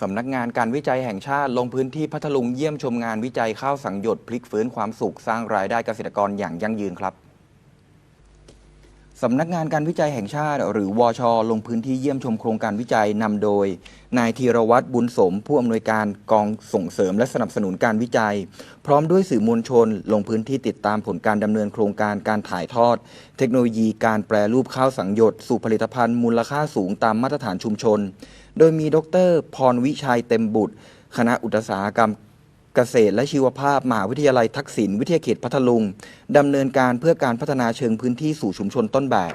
สำนักงานการวิจัยแห่งชาติลงพื้นที่พัทลุงเยี่ยมชมงานวิจัยข้าวสังหยดพลิกฟื้นความสุขสร้างรายได้เกษตรกรอย่างยั่งยืนครับ สำนักงานการวิจัยแห่งชาติ หรือวช ลงพื้นที่เยี่ยมชมโครงการวิจัยนำโดย นายธีรวัตรบุญสม ผู้อำนวยการกองส่งเสริมและสนับสนุนการวิจัย พร้อมด้วยสื่อมวลชน ลงพื้นที่ติดตามผลการดำเนินโครงการการถ่ายทอด เทคโนโลยีการแปรรูปข้าวสังยดสู่ผลิตภัณฑ์มูลค่าสูงตามมาตรฐานชุมชน โดยมีดร พรวิชัยเต็มบุตร คณะอุตสาหกรรม เกษตรและชีวภาพมหาวิทยาลัยทักษิณวิทยาเขตพัทลุงดำเนินการเพื่อการพัฒนาเชิงพื้นที่สู่ชุมชนต้นแบบ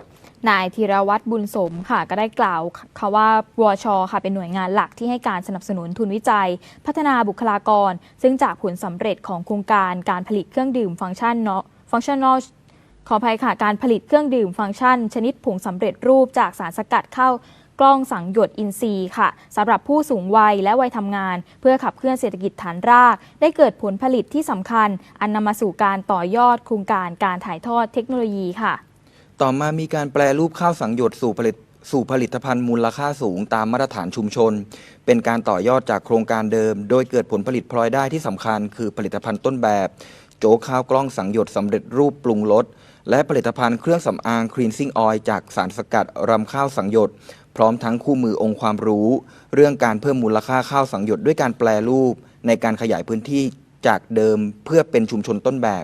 นายธีรวัตรบุญสมค่ะก็ได้กล่าวค่ะว่าวชค่ะเป็นหน่วยงานหลักที่ให้การสนับสนุนทุนวิจัย พัฒนาบุคลากร ซึ่งจากผลสำเร็จของโครงการการผลิตเครื่องดื่มฟังก์ชันเนาะฟังก์ชันนอลขออภัยค่ะการผลิตเครื่องดื่มฟังก์ชัน ชนิดผงสำเร็จรูปจากสารสกัดเข้า กล้องสังหยดอินทรีย์ค่ะสำหรับผู้สูงวัยและวัยทำงาน เพื่อขับเคลื่อนเศรษฐกิจฐานราก ได้เกิดผลผลิตที่สำคัญ อันนำมาสู่การต่อยอดโครงการการถ่ายทอดเทคโนโลยีค่ะ ต่อมามีการแปลรูปข้าวสังหยดสู่ผลิตสู่ผลิตภัณฑ์มูลค่าสูงตามมาตรฐานชุมชน เป็นการต่อยอดจากโครงการเดิม โดยเกิดผลผลิตพลอยได้ที่สำคัญ คือผลิตภัณฑ์ต้นแบบ โจ๊กข้าวกล้องสังหยดสำเร็จรูปปรุงรส และผลิตภัณฑ์เครื่องสำอางครีนซิ่งออยจากสารสกัดรำข้าวสังยดพร้อมทั้งคู่มือองค์ความรู้ เรื่องการเพิ่มมูลค่าข้าวสังยดด้วยการแปลรูป ในการขยายพื้นที่จากเดิมเพื่อเป็นชุมชนต้นแบบ